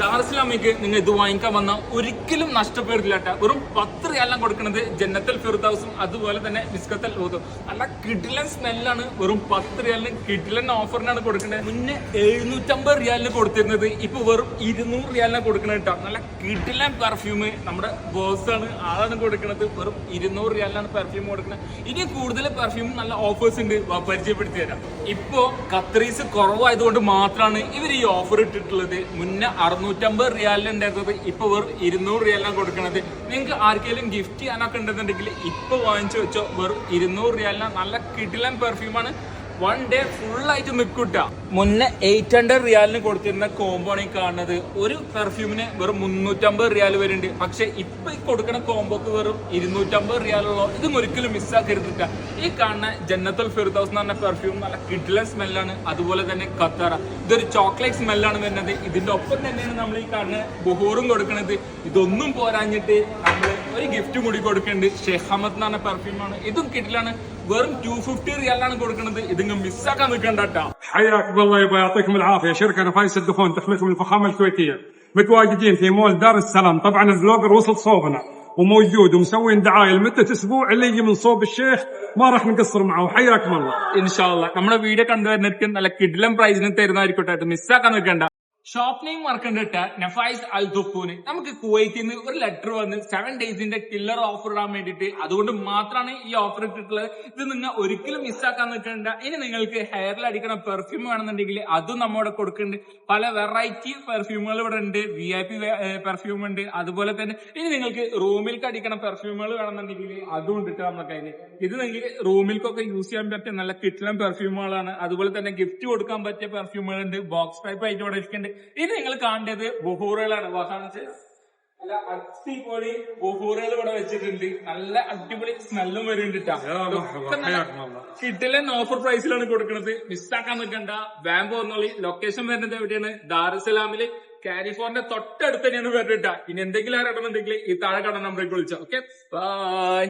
ദാർസ്ലാമിക്ക് നിങ്ങൾ ഇത് വാങ്ങിക്കാൻ വന്ന ഒരിക്കലും നഷ്ടപ്പെടില്ല. വെറും പത്ത് റിയാലാണ് കൊടുക്കുന്നത് ജന്നത്തൽ ഫിർദൌസും അതുപോലെ തന്നെ ബിസ്കത്തൽ ഊതും നല്ല കിഡിലൻ സ്മെല്ലാണ് വെറും പത്ത് റിയാലിന് കിഡിലൻ ഓഫറിനാണ് കൊടുക്കുന്നത്. മുന്നേ എഴുന്നൂറ്റമ്പത് റിയാലിന് കൊടുത്തിരുന്നത്. ഇപ്പൊ വെറും ഇരുന്നൂറ് റിയാലിനാണ് കൊടുക്കുന്നത് കേട്ടോ നല്ല കിഡിലൻ പെർഫ്യൂം നമ്മുടെ ബോസ് ആണ് ആളാണ് കൊടുക്കുന്നത്. വെറും ഇരുന്നൂറ് റിയാലിനാണ് പെർഫ്യൂം കൊടുക്കുന്നത്. ഇനി കൂടുതൽ പെർഫ്യൂം നല്ല ഓഫേഴ്സ് ഉണ്ട്. പരിചയപ്പെടുത്തി തരാം. ഇപ്പോ കത്രീസ് കുറവായതുകൊണ്ട് മാത്രമാണ് ഇവർ ഈ ഓഫർ ഇട്ടിട്ടുള്ളത്. മുന്നേ അറുന്നൂറ്റമ്പത് റിയാലിന് ഉണ്ടായിരുന്നത് ഇപ്പൊ വെറും ഇരുന്നൂറ് റിയാലാണ് കൊടുക്കുന്നത് നിങ്ങൾക്ക് ആർക്കെങ്കിലും ഗിഫ്റ്റ് ചെയ്യാനൊക്കെ ഉണ്ടെന്നുണ്ടെങ്കിൽ ഇപ്പൊ വാങ്ങിച്ചു വെച്ചോ. വെറും ഇരുന്നൂറ് റിയാലിന്. നല്ല കിടിലൻ പെർഫ്യൂമാണ് വൺ ഡേ ഫുൾ ആയിട്ട് നിൽക്കൂട്ട മുന്നേ എയ്റ്റ് ഹൺഡ്രഡ് റിയാലിന് കൊടുത്തിരുന്ന കോംബോ ആണ് കാണുന്നത്. ഒരു പെർഫ്യൂമിന് വെറും മുന്നൂറ്റമ്പത് റിയാൽ വരുന്നുണ്ട്. പക്ഷെ ഇപ്പൊ ഈ കൊടുക്കുന്ന കോംബോക്ക് വെറും ഇരുന്നൂറ്റമ്പത് റിയാലുള്ളൂ ഇതും ഒരിക്കലും മിസ്സാക്കരുതിട്ട ഈ കാണുന്ന ജന്നത്തുൽ ഫിർദൌസ് എന്ന് പറഞ്ഞ പെർഫ്യൂം നല്ല കിഡ്ലൻ സ്മെല്ലാണ് അതുപോലെ തന്നെ കത്തറ ഇതൊരു ചോക്ലേറ്റ് സ്മെല്ലാണ് വരുന്നത്. ഇതിന്റെ ഒപ്പം തന്നെയാണ് നമ്മൾ ഈ കാണുന്ന ബുഹൂറും കൊടുക്കുന്നത് ഇതൊന്നും പോരാഞ്ഞിട്ട് നമ്മൾ ഒരു ഗിഫ്റ്റ് കൂടി കൊടുക്കുന്നുണ്ട് അഹമ്മദ് എന്ന് പറഞ്ഞ പെർഫ്യൂമാണ് ഇതും കിട്ടിലാണ് വെറും ടു ഫിഫ്റ്റി റിയാലാണ് കൊടുക്കുന്നത് ഇതിങ്ങ് മിസ്സാക്കാൻ നിൽക്കണ്ടാ حياكم الله يبا يعطيكم العافيه شركه نفايس الدخون تحملكم الفخامه الكويتيه متواجدين في مول دار السلام طبعا البلوجر وصل صوبنا وموجود ومسوين دعايه لمده اسبوع اللي يجي من صوب الشيخ ما راح نقصر معه حياكم الله ഇൻഷാല്ല നമ്മുടെ വീഡിയോ കണ്ടുവരുന്നവർക്ക് നല്ല കിഡിലം പ്രൈസിന് തരുന്നതായിരിക്കട്ടെ അത് മിസ്സാക്കാൻ നിൽക്കണ്ട ഷോപ്പ് നെയിം മറക്കണ്ടിട്ട നഫൈസ് അൽ ദുഫൂന് നമുക്ക് കുവൈറ്റിൽ നിന്ന് ഒരു ലെറ്റർ വന്ന് സെവൻ ഡേയ്സിന്റെ കില്ലർ ഓഫർ ഇടാൻ വേണ്ടിയിട്ട് അതുകൊണ്ട് മാത്രമാണ് ഈ ഓഫർ ഇട്ടിട്ടുള്ളത്. ഇത് നിങ്ങൾ ഒരിക്കലും മിസ്സാക്കാൻ നിൽക്കണ്ട. ഇനി നിങ്ങൾക്ക് ഹെയറിൽ അടിക്കണ പെർഫ്യൂം വേണമെന്നുണ്ടെങ്കിൽ അതും നമ്മോട് കൊടുക്കുന്നുണ്ട്. പല വെറൈറ്റി പെർഫ്യൂമുകൾ ഇവിടെ ഉണ്ട്. വി ഐ പി പെർഫ്യൂം ഉണ്ട്. അതുപോലെ തന്നെ ഇനി നിങ്ങൾക്ക് റൂമിൽക്ക് അടിക്കണ പെർഫ്യൂമുകൾ വേണമെന്നുണ്ടെങ്കിൽ അതും ഉണ്ട് നമുക്ക് അതിന് ഇത് നിങ്ങൾക്ക് റൂമിൽക്കൊക്കെ യൂസ് ചെയ്യാൻ പറ്റിയ നല്ല കിട്ടിലം പെർഫ്യൂമുകളാണ് അതുപോലെ തന്നെ ഗിഫ്റ്റ് കൊടുക്കാൻ പറ്റിയ പെർഫ്യൂമുകൾ ഉണ്ട്. ബോക്സ് ടൈപ്പ് ആയിട്ട് ഇവിടെ ഇരിക്കുന്നുണ്ട്. ഇനി നിങ്ങൾ കാണേണ്ടത് ബുഹൂറുകളാണ്. നല്ല അടിപൊളി ബുഹൂറുകൾ ഇവിടെ വെച്ചിട്ടുണ്ട്. നല്ല അടിപൊളി സ്മെല്ലും വരുന്നുണ്ട് ഇതെല്ലാം ഓഫർ പ്രൈസിലാണ് കൊടുക്കുന്നത് മിസ്സാക്കാൻ നിൽക്കണ്ട. ബാമ്പോ എന്നോളി ലൊക്കേഷൻ വരുന്നത് എവിടെയാണ്? ദാറുസലാമിൽ. കാലിഫോർണിയ തൊട്ടടുത്ത് തന്നെയാണ് വരുന്നുണ്ട് ഇനി എന്തെങ്കിലും ആരാണെന്നുണ്ടെങ്കിൽ ഈ താഴെ കട നമ്മളേക്ക് വിളിച്ചോ. Okay bye